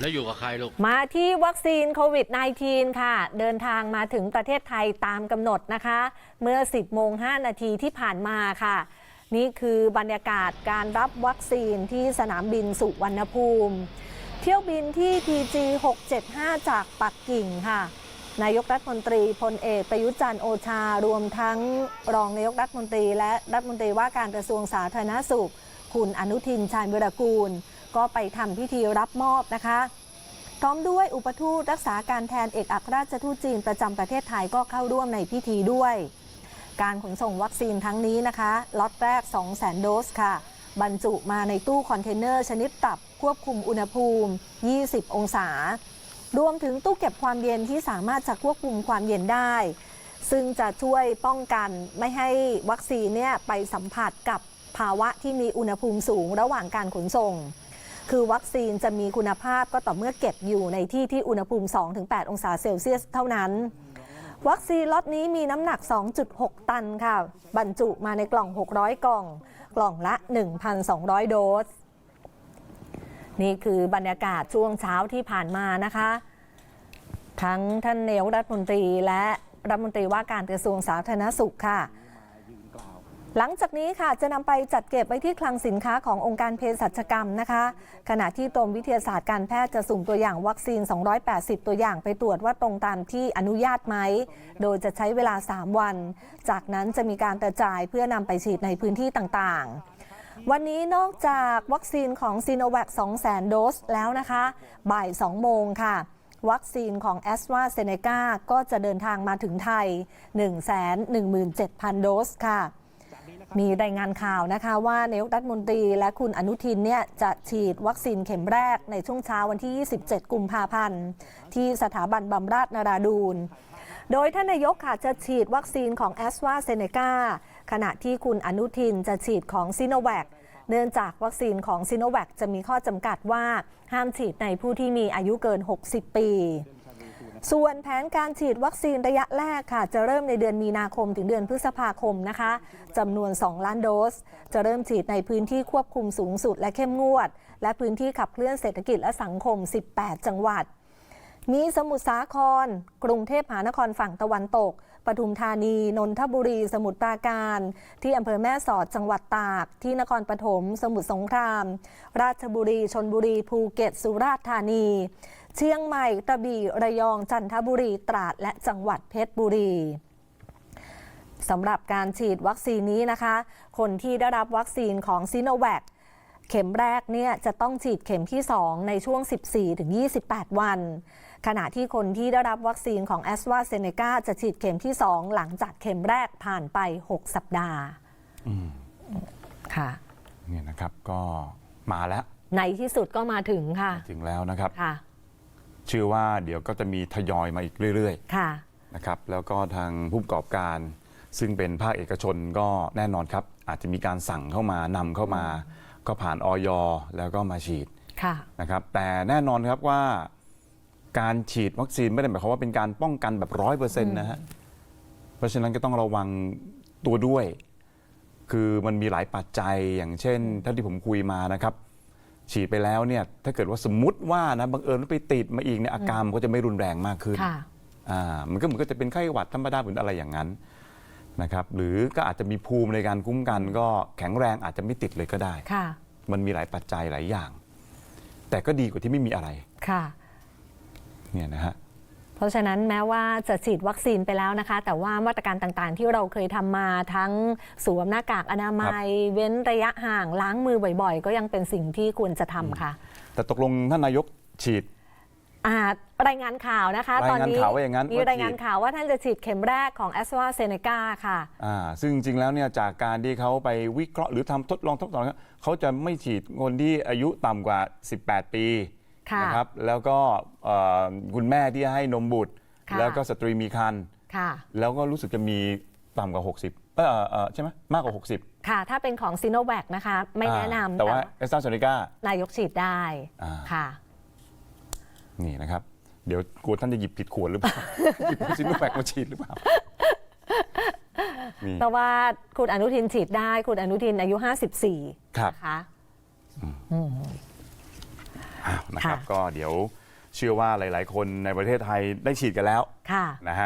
แล้วอยู่กับใครลูก มาที่วัคซีนโควิด -19 ค่ะ เดินทางมาถึงประเทศไทยตามกำหนดนะคะ เมื่อ 10 โมง 5 นาทีที่ผ่านมาค่ะ นี่คือบรรยากาศการรับวัคซีนที่สนามบินสุวรรณภูมิ เที่ยวบินที่ TG 675 จากปักกิ่งค่ะ นายกรัฐมนตรีพลเอกประยุทธ์จันทร์โอชารวมทั้งรองนายกรัฐมนตรี และรัฐมนตรีว่าการกระทรวงสาธารณสุข คุณอนุทินชาญวิรากูล ก็ไปทำพิธีรับมอบนะคะ พร้อมด้วยอุปทูตรักษาการแทนเอกอัครราชทูตจีนประจำประเทศไทยก็เข้าร่วมในพิธีด้วย การขนส่งวัคซีนทั้งนี้นะคะล็อตแรก 200,000 โดสค่ะ บรรจุมาในตู้คอนเทนเนอร์ชนิดปรับควบคุมอุณหภูมิ 20 องศา รวมถึงตู้เก็บความเย็นที่สามารถจะควบคุมความเย็นได้ซึ่งจะช่วยป้องกันไม่ให้วัคซีนเนี่ยไปสัมผัสกับภาวะที่มีอุณหภูมิสูงระหว่างการขนส่ง คือวัคซีนจะมีคุณภาพก็ต่อเมื่อเก็บอยู่ในที่ที่อุณหภูมิ 2-8 องศาเซลเซียสเท่านั้น วัคซีนล็อตนี้มีน้ำหนัก 2.6 ตันค่ะ บรรจุมาในกล่อง 600 กล่อง กล่องละ 1,200 โดส นี่คือบรรยากาศช่วงเช้าที่ผ่านมานะคะ ทั้งท่านนายกรัฐมนตรีและรัฐมนตรีว่าการกระทรวงสาธารณสุขค่ะ หลังจากนี้ค่ะจะนำไปจัดเก็บไว้ที่คลังสินค้าขององค์การเภสัชกรรมนะคะ ขณะที่กรมวิทยาศาสตร์การแพทย์จะสุ่มตัวอย่างวัคซีน 280 ตัวอย่างไปตรวจว่าตรงตามที่อนุญาตไหม โดยจะใช้เวลา 3 วัน จากนั้นจะมีการกระจายเพื่อนำไปฉีดในพื้นที่ต่างๆ วันนี้นอกจากวัคซีนของซีโนแวค200,000 โดสแล้วนะคะ บ่าย 2 โมงค่ะวัคซีนของ a s t r a z เซ e c a ก็จะเดินทางมาถึงไทย 117,000 โดสค่ะ มีรายงานข่าวนะคะว่านายกรัฐมนตรีและคุณอนุทินเนี่ยจะฉีดวัคซีนเข็มแรกในช่วงเช้าวันที่ 27 กุมภาพันธ์ ที่สถาบันบำราศนาราดูน โดยท่านนายกค่ะจะฉีดวัคซีนของ a s t r a z เซ e c a ขณะที่คุณอนุทินจะฉีดของซิโนแวคเนื่องจากวัคซีนของซิโนแวคจะมีข้อจำกัดว่าห้ามฉีดในผู้ที่มีอายุเกิน 60 ปี ส่วนแผนการฉีดวัคซีนระยะแรกค่ะ จะเริ่มในเดือนมีนาคมถึงเดือนพฤษภาคมนะคะจำนวน 2 ล้านโดส จะเริ่มฉีดในพื้นที่ควบคุมสูงสุดและเข้มงวด และพื้นที่ขับเคลื่อนเศรษฐกิจและสังคม 18 จังหวัด มีสมุทรสาคร กรุงเทพมหานครฝั่งตะวันตก ปทุมธานี นนทบุรี สมุทรปราการ ที่อำเภอแม่สอด จังหวัดตาก ที่นครปฐม สมุทรสงคราม ราชบุรี ชนบุรี ภูเก็ต สุราษฎร์ธานี เชียงใหม่ กระบี่ ระยอง จันทบุรี ตราด และจังหวัดเพชรบุรีสำหรับการฉีดวัคซีนนี้นะคะ คนที่ได้รับวัคซีนของซีโนแวค เข็มแรกเนี่ยจะต้องฉีดเข็มที่ 2 ในช่วง 14-28 วัน ขณะที่คนที่ได้รับวัคซีนของ a s t r a z เซ e c a จะฉีดเข็มที่ 2 หลังจากเข็มแรกผ่านไป 6 สัปดาห์อืมค่ะเนี่ยนะครับก็มาแล้ว ในที่สุดก็มาถึงค่ะ ถึงแล้วนะครับค่ะเชื่อว่าเดี๋ยวก็จะมีทยอยมาอีกเรื่อยค่ะๆนะครับ แล้วก็ทางผู้ประกอบการ ซึ่งเป็นภาคเอกชนก็แน่นอนครับ อาจจะมีการสั่งเข้ามานำเข้ามา ก็ผ่านออยแล้วก็มาฉีดค่ะนะครับแต่แน่นอนครับว่าการฉีดวัคซีนไม่ได้หมายความว่าเป็นการป้องกันแบบร้อยเปอร์เซ็นต์นะฮะเพราะฉะนั้นก็ต้องระวังตัวด้วย คือมันมีหลายปัจจัยอย่างเช่นเท่าที่ผมคุยมานะครับ ฉีดไปแล้วเนี่ยถ้าเกิดว่าสมมติว่านะบังเอิญว่าไปติดมาอีกเนี่ยอาการมันก็จะไม่รุนแรงมากขึ้นค่ะอ่ามันก็เหมือนก็จะเป็นไข้หวัดธรรมดาหรืออะไรอย่างนั้น นะครับหรือก็อาจจะมีภูมิในการคุ้มกัน ก็แข็งแรงอาจจะไม่ติดเลยก็ได้ ค่ะ มันมีหลายปัจจัยหลายอย่าง แต่ก็ดีกว่าที่ไม่มีอะไรค่ะ เนี่ยนะฮะ เพราะฉะนั้นแม้ว่าจะฉีดวัคซีนไปแล้วนะคะ แต่ว่ามาตรการต่างๆ ที่เราเคยทำมาทั้งสวมหน้ากากอนามัย เว้นระยะห่างล้างมือบ่อยๆ ก็ยังเป็นสิ่งที่ควรจะทำค่ะ แต่ตกลงท่านนายกฉีด อ่ารายงานข่าวนะคะ ตอนนี้รายงานข่าวว่าอย่างนั้นมีว่าฉีดรายงานข่าวว่าท่านจะฉีดเข็มแรกของ a s t r a z เซ e c a ค่ะอ่าซึ่งจริงๆแล้วเนี่ยจากการที่เขาไปวิเคราะห์หรือทำทดลองทดลองเขาจะไม่ฉีดคนที่อายุต่ำกว่า 18 ปีค่ะนะครับแล้วก็เอ่อคุณแม่ที่ให้นมบุตรค่ะแล้วก็สตรีมีครรภ์ค่ะแล้วก็รู้สึกจะมีต่ำกว่า 60เออเอ่อเออใช่ไหมมากกว่า 60 ค่ะ ถ้าเป็นของซีโนแวคนะคะ ไม่แนะนำแต่ว่าเอสตราเซเนกานายกฉีดได้อ่าค่ะ นี่นะครับ เดี๋ยวกลัวท่านจะหยิบผิดขวดหรือเปล่า หยิบซิโนแวคมาฉีดหรือเปล่า นี่ เพราะว่าคุณอนุทินฉีดได้ คุณอนุทินอายุ 54ครับ นะคะ อ้าวนะครับ ค่ะ ก็เดี๋ยวเชื่อว่าหลาย ๆ คนในประเทศไทยได้ฉีดกันแล้วค่ะ นะฮะ